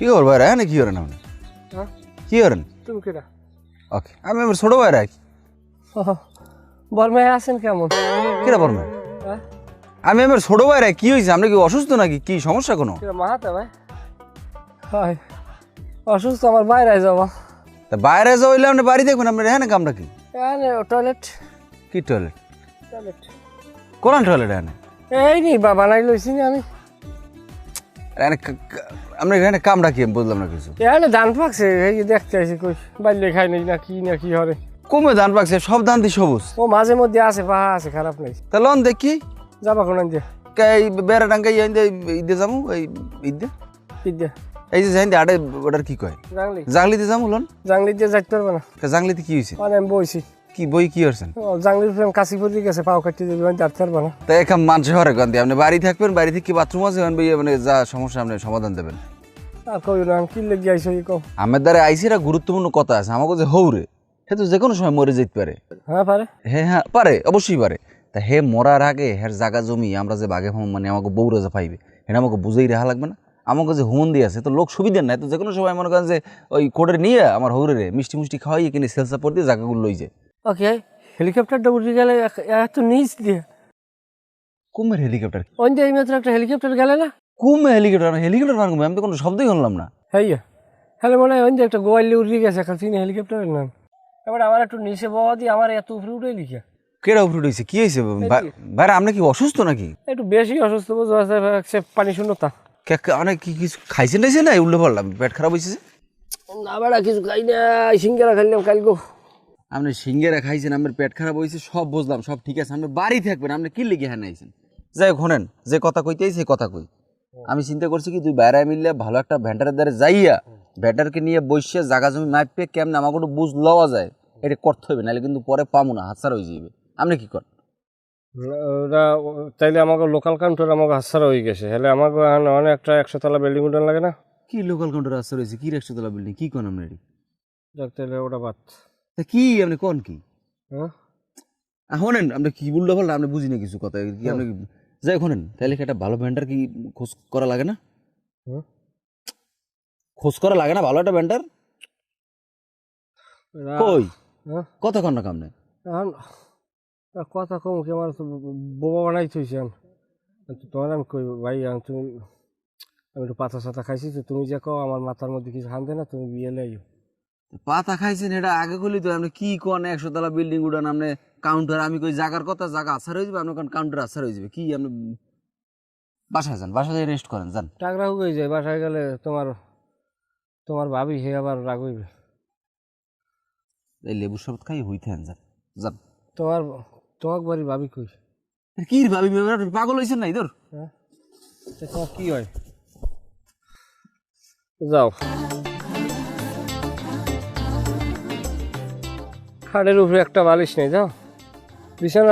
কি খবর ভাইরা হ্যাঁ কি করেন আপনি কি করেন তুমি কেটা ওকে আমি আমার ছোট ভাইরা বর্মায় আছেন কেমন বলবেন হ্যাঁ আমি আমার ছোট ভাইরা কি হয়েছে আপনি কি অসুস্থ নাকি কি সমস্যা কোনো মাহাতা ভাই হয় অসুস্থ আমার বাইরে যাব তা বাইরে যাও হইলে আপনি বাড়ি দেখবেন আপনার হ্যাঁ কামটা কি এখানে টয়লেট কি টয়লেট টয়লেট কোন টয়লেট এখানে এই নি বা বানাই লইছি আমি আপনার এখানে কামটা কি বুঝলাম না কিছু। এখানে ধান পাকছে এই দেখতে আসি কই বাল্যে খাই নাই না কি না কি হরে কমে ধান পাকছে সব ধান দিয়ে সবুজ। ও মাঝে মধ্যে আছে পাহা আছে খারাপ নাই। তা লন দেখি যাবা কোন দিয়ে এই বেড়া ডাঙ্গা ইয়ে ঈদে যাব এই ঈদে বিদ্যা এই যে জানি আড়ে ওটার কি কয়? জাংলি। জাংলিতে যাব লন। জাংলি দিয়ে যাইতে পারবে না। জাংলিতে কি হয়েছে মানে বইছি। কি বই কি করছেন জাংলির ফ্রেম কাশি পড়ে গেছে পাও কাটিয়ে দেবে আমি যাইতে পারবে না। তা এখান মানুষ হরে গন্ধি আপনি বাড়ি থাকবেন বাড়ি থেকে কি বাথরুম আছে? বইয়ে মানে যা সমস্যা আপনি সমাধান দেবেন। আর কই না কি লেগে আইসো কি কও? আমার দ্বারা আইসি একটা গুরুত্বপূর্ণ কথা আছে। আমাকে যে হৌরে সে তো যে কোনো সময় মরে যেতে পারে। হ্যাঁ পারে। হ্যাঁ হ্যাঁ পারে অবশ্যই পারে। তা হে মরার আগে হের জায়গা জমি আমরা যে বাগে হম মানে আমাকে বউরা যে পাইবে এটা আমাকে বুঝেই রাখা লাগবে না? আমাকে যে হুমন দিয়ে আছে তো লোক সুবিধার নাই। তো যে কোনো সময় মনে করেন যে ওই কোডের নিয়ে আমার হৌরে রে মিষ্টি মিষ্টি খাওয়াই কিনে সেল সাপোর্ট দিয়ে জায়গাগুলো লই যায়। ওকে হেলিকপ্টারটা উঠে গেলে এত নিচ দিয়ে? কুমের হেলিকপ্টার ওই যে এই মাত্র একটা হেলিকপ্টার গেলে না? কুমে হেলিকপ্টার হেলিকপ্টার পারব আমি তো কোনো শব্দই শুনলাম না। হ্যাঁ হ্যালো মনে হয় যে একটা গোয়ালি উড়ে গেছে এখন চিনি হেলিকপ্টারের নাম। এবার আমার একটু নিচে বওয়া দিয়ে আমার এত উপরে উঠে লিখে। কেডা উপরে হয়েছে কি হয়েছে ভাইরা আপনি কি অসুস্থ নাকি? একটু বেশি অসুস্থ বুঝতে পারছে পানি শূন্যতা। অনেক কি কিছু খাইছেন টাইছেন না? উল্লে পড়লাম পেট খারাপ হয়েছে না বেড়া কিছু খাই না সিঙ্গারা খাইলাম কাল গো। আপনি সিঙ্গেরা খাইছেন আমার পেট খারাপ হয়েছে সব বুঝলাম সব ঠিক আছে। আপনি বাড়ি থাকবেন আপনি কি লিখে হ্যাঁ নাইছেন যাই হোক যে কথা কইতে সেই কথা কই। আমি চিন্তা করছি কি তুই বাইরে মিললে ভালো একটা ভ্যান্ডারের দ্বারা যাইয়া ভ্যান্ডারকে নিয়ে বসে জাগা জমি মাপে কেমন আমাকে একটু বুঝ লওয়া যায় এটা করতে হবে নাহলে কিন্তু পরে পাবো না হাতছাড়া হয়ে যাবে আপনি কি করেন? ওরা তাইলে আমাকে লোকাল কাউন্টার আমাকে হাসার হয়ে গেছে হলে আমাকে অনেক একটা একশো তলা বিল্ডিং উঠান লাগে না? কি লোকাল কাউন্টার রাস্তা হয়েছে? কি একশো তলা বিল্ডিং কি কোন আপনি তাইলে ওটা বাদ। তা কি আপনি কোন কি? হ্যাঁ? শোনেন আপনি কি বললে বললেন আপনি বুঝি না কিছু কথা কি আপনি কি- যাই হোক, শোনেন তাহলে কি একটা ভালো ভ্যান্ডার কি খোঁজ করা লাগে না? খোঁজ করা লাগে না ভালো একটা ভ্যান্ডার এরা- কই? হ্যাঁ? কন না কামনে। কথা কম কি আমার বোবা বানাই থইছে এখন। তোমার আমি কই ভাই তুমি আমি একটু পাতা সাতা খাইছি তো তুমি যে কও আমার মাথার মধ্যে কিছু হানতে না তুমি বিয়ে লাইও। পাতা খাইছেন এটা আগে কইলি তো আপনি কি কোন একশো তলা বিল্ডিং উঠান আপনি কাউন্টার আমি কই জাগার কথা জায়গা আসার হয়ে যাবে আপনার কোন কাউন্টার আসার হয়ে যাবে। কি আপনি বাসায় যান বাসায় যাই রেস্ট করেন যান। টাকরা হয়ে যায় বাসায় গেলে তোমার তোমার ভাবি হে আবার রাগ হইবে। এই লেবু শরবত খাই হইতে হেন যান যান। তোমার তোমার বাড়ির ভাবি কই? কি ভাবি পাগল হয়েছেন না ইদর? হ্যাঁ? তা তোমার কি হয়? যাও। খাটের উপরে একটা বালিশ নেই যাও। Cristiano